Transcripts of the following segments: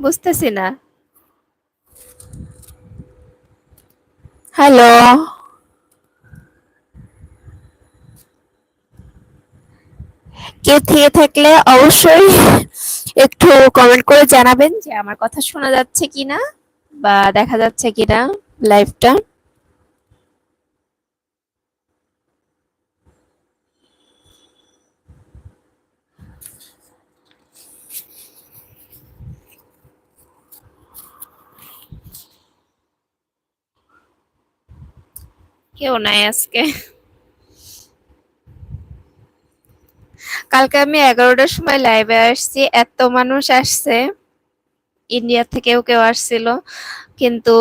বুঝতেছি না। হ্যালো কে থেকে থাকলে অবশ্যই একটু কমেন্ট করে জানাবেন যে আমার কথা শোনা যাচ্ছে কিনা বা দেখা যাচ্ছে কিনা লাইভটা কেউ নাই আজকে? কালকে আমি এগারোটার সময় লাইভে আসছি, এত মানুষ আসছে। ইন্ডিয়া থেকেও কেউ আসছিল। কিন্তু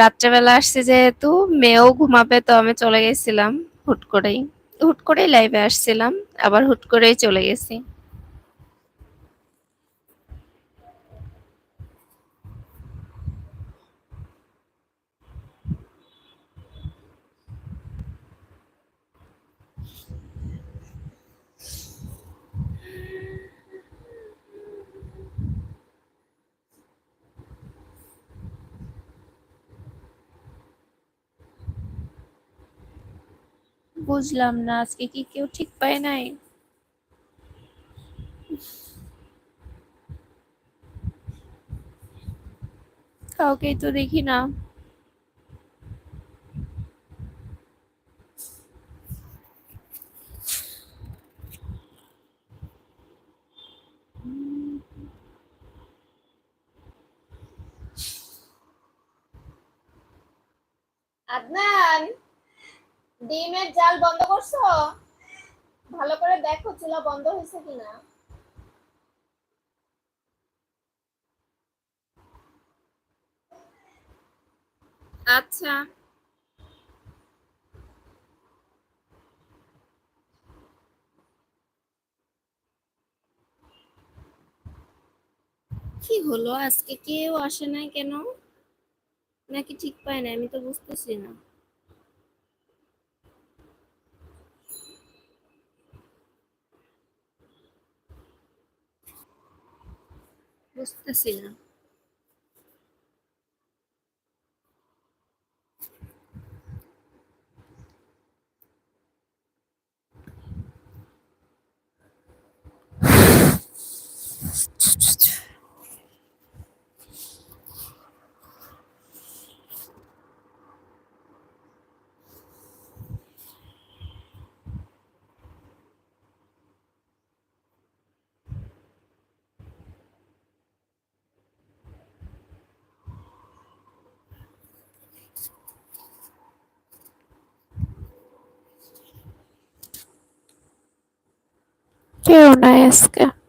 রাত্রেবেলা আসছে যেহেতু, মেয়েও ঘুমাবে, তো আমি চলে গেছিলাম হুট করেই। হুট করেই লাইভে আসছিলাম, আবার হুট করেই চলে গেছি। বুঝলাম না আজকে কি কেউ ঠিক পায় নাই? কাউকেই তো দেখি না। ডিমের জাল বন্ধ করছ? ভালো করে দেখো চুলা বন্ধ হয়েছে কিনা। আচ্ছা। কি হলো? আজকে কেউ আসে নাই কেন? নাকি ঠিক পায় না আমি তো বুঝতেছি না। crustácea বুঝতেছি না আজকে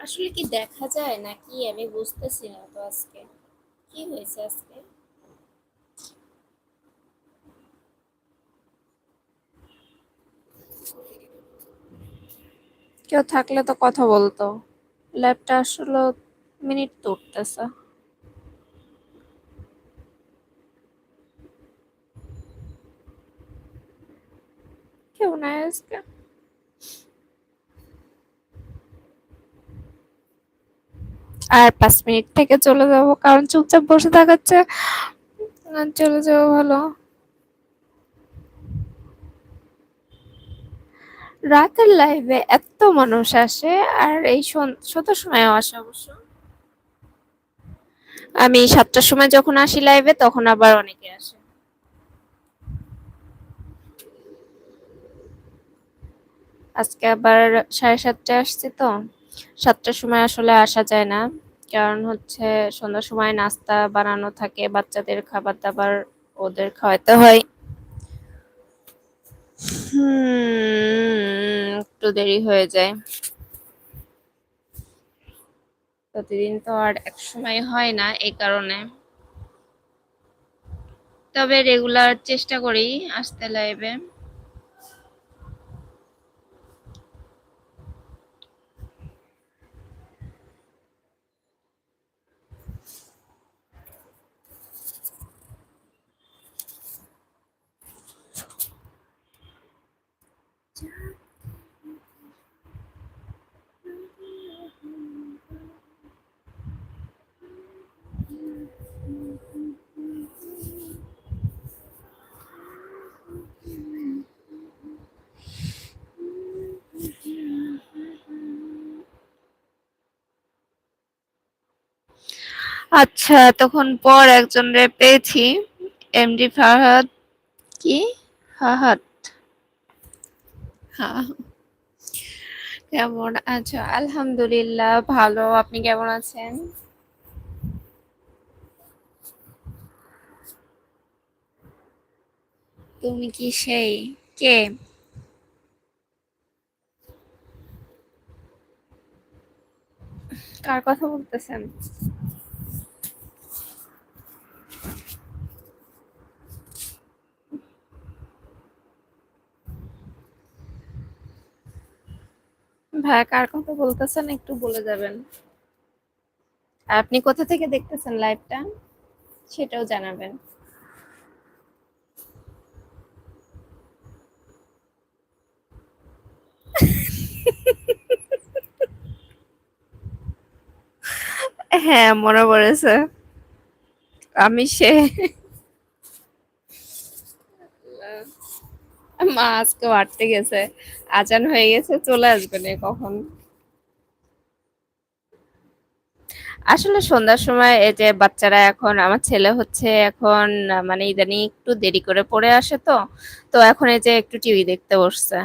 আসলে কি দেখা যায় নাকি? আমি বুঝতেছি না তো আজকে। কি হয়েছে আজকে? কেউ থাকলে তো কথা বলতো। ল্যাবটা আসলে মিনিট তো উঠতেছে। কেউ নাই আজকে। আর পাঁচ মিনিট থেকে চলে যাব, কারণ চুপচাপ বসে থাকাচ্ছে। চলে যাওয়া ভালো। রাতের লাইভে এত মানুষ আসে, আর এই শত সময়ও আসে অবশ্য। আমি সাতটার সময় যখন আসি লাইভে তখন আবার অনেকে আসে। আজকে আবার সাড়ে সাতটায় আসছি তো। সাতটার সময় আসলে আসা যায় না। কারণ হচ্ছে সন্ধ্যার সময় নাস্তা বানানো থাকে, বাচ্চাদের খাবার দাবার ওদের খাওয়াতে হয়। একটু দেরি হয়ে যায়। প্রতিদিন তো আর এক সময় হয় না এই কারণে। তবে রেগুলার চেষ্টা করি আসতে লাইভে আচ্ছা তখন পর একজনরে পেয়েছি। এমডি ফাহাদ কি? ফাহাদ কেমন আছো? আলহামদুলিল্লাহ ভালো। আপনি কেমন আছেন? তুমি কি সেই? কে? কার কথা বলতেছেন? ভাই, কার কথা বলতেছেন একটু বলে যাবেন। আপনি কোথা থেকে দেখতেছেন লাইভটা সেটাও জানাবেন। হ্যাঁ মনে পড়েছে। আমি সে মা আজকে বাড়তে গেছে। আজান হয়ে গেছে চলে আসবে না কখন? আসলে সন্ধ্যার সময় এই যে বাচ্চারা এখন আমার ছেলে হচ্ছে এখন মানে ইদানিং একটু দেরি করে পড়ে আসে তো তো এখন এই যে একটু টিভি দেখতে বসছে।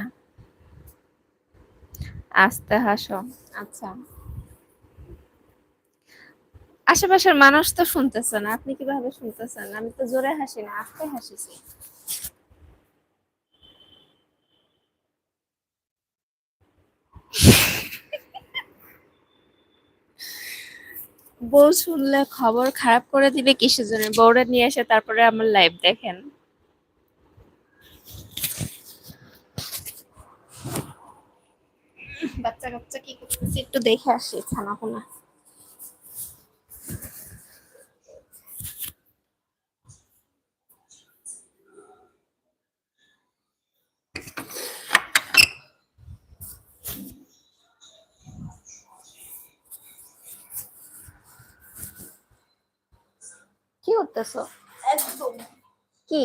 আস্তে হাসো। আচ্ছা। আশেপাশের মানুষ তো শুনতেছে না আপনি কীভাবে শুনতেছেন? আমি তো জোরে হাসি না আস্তে হাসিছি। বউ শুনলে খবর খারাপ করে দিবে কিসের জন্য? বউরা নিয়ে এসে তারপরে আমার লাইভ দেখেন। বাচ্চা কাচ্চা কি করতেছে একটু দেখে আসি খানা পোনা কি করতেছো একদম কি?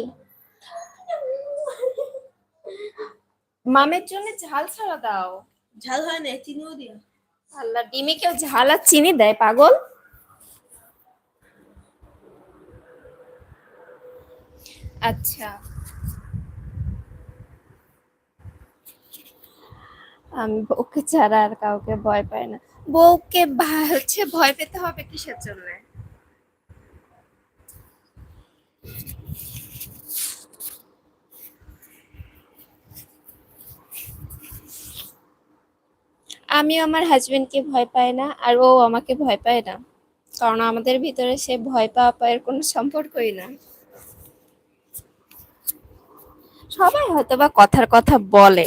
মামের জন্য ঝাল ছাড়া দাও। ঝাল হয় না চিনিও দিও। আল্লাহ ডিমে কেউ ঝাল আর চিনি দেয় পাগল? আচ্ছা। আমি বউকে ছাড়া আর কাউকে ভয় পাই না। বউকে হচ্ছে ভয় পেতে হবে কিসের জন্য? আমি আমার হাজবেন্ডকে ভয় পাই না আর ও আমাকে ভয় পায় না। কারণ আমাদের ভিতরে সে ভয় পাওয়া পায়ের কোনো সম্পর্কই না। সবাই হয়তো বা কথার কথা বলে।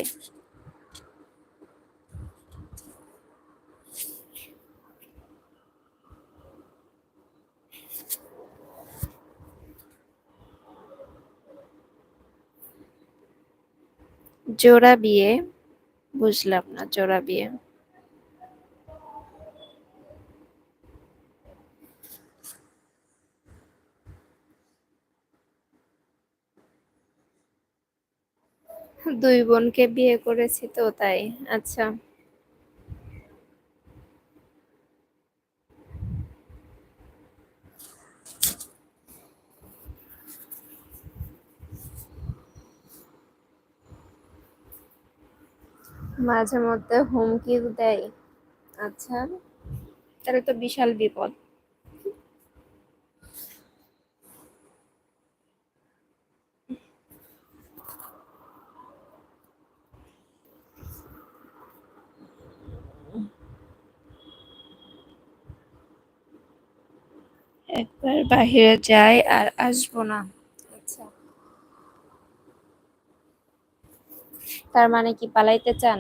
জোড়া বিয়ে, বুঝলাম না জোড়া বিয়ে। দুই বোনকে বিয়ে করেছি তো তাই আচ্ছা। মাঝে মধ্যে হুমকি দেয় আচ্ছা। তাহলে তো বিশাল বিপদ। একবার বাহিরে যাই আর আসব না। আচ্ছা। তার মানে কি পালাইতে চান?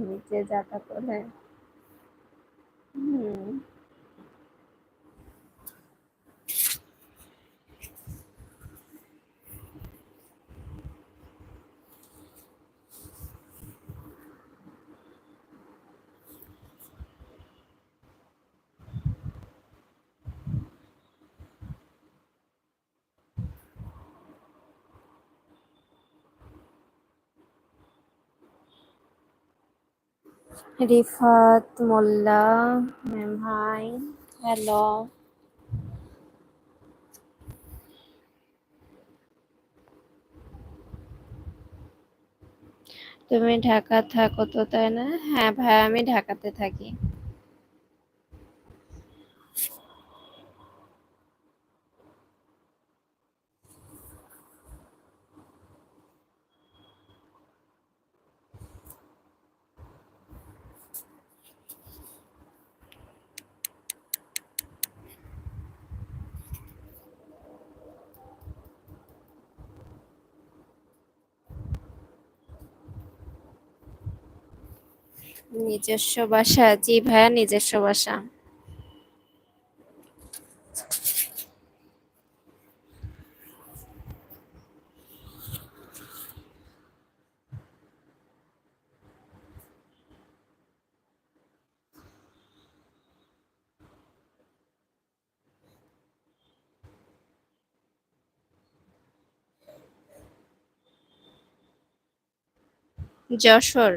নিচে যাতা করে Rifat, Molla ma'am hi hello. তুমি ঢাকা থাকো তো, তাই না? হ্যাঁ ভাই, আমি ঢাকাতে থাকি। নিজস্ব বাসা জি ভাইয়া নিজস্ব বাসা যশোর।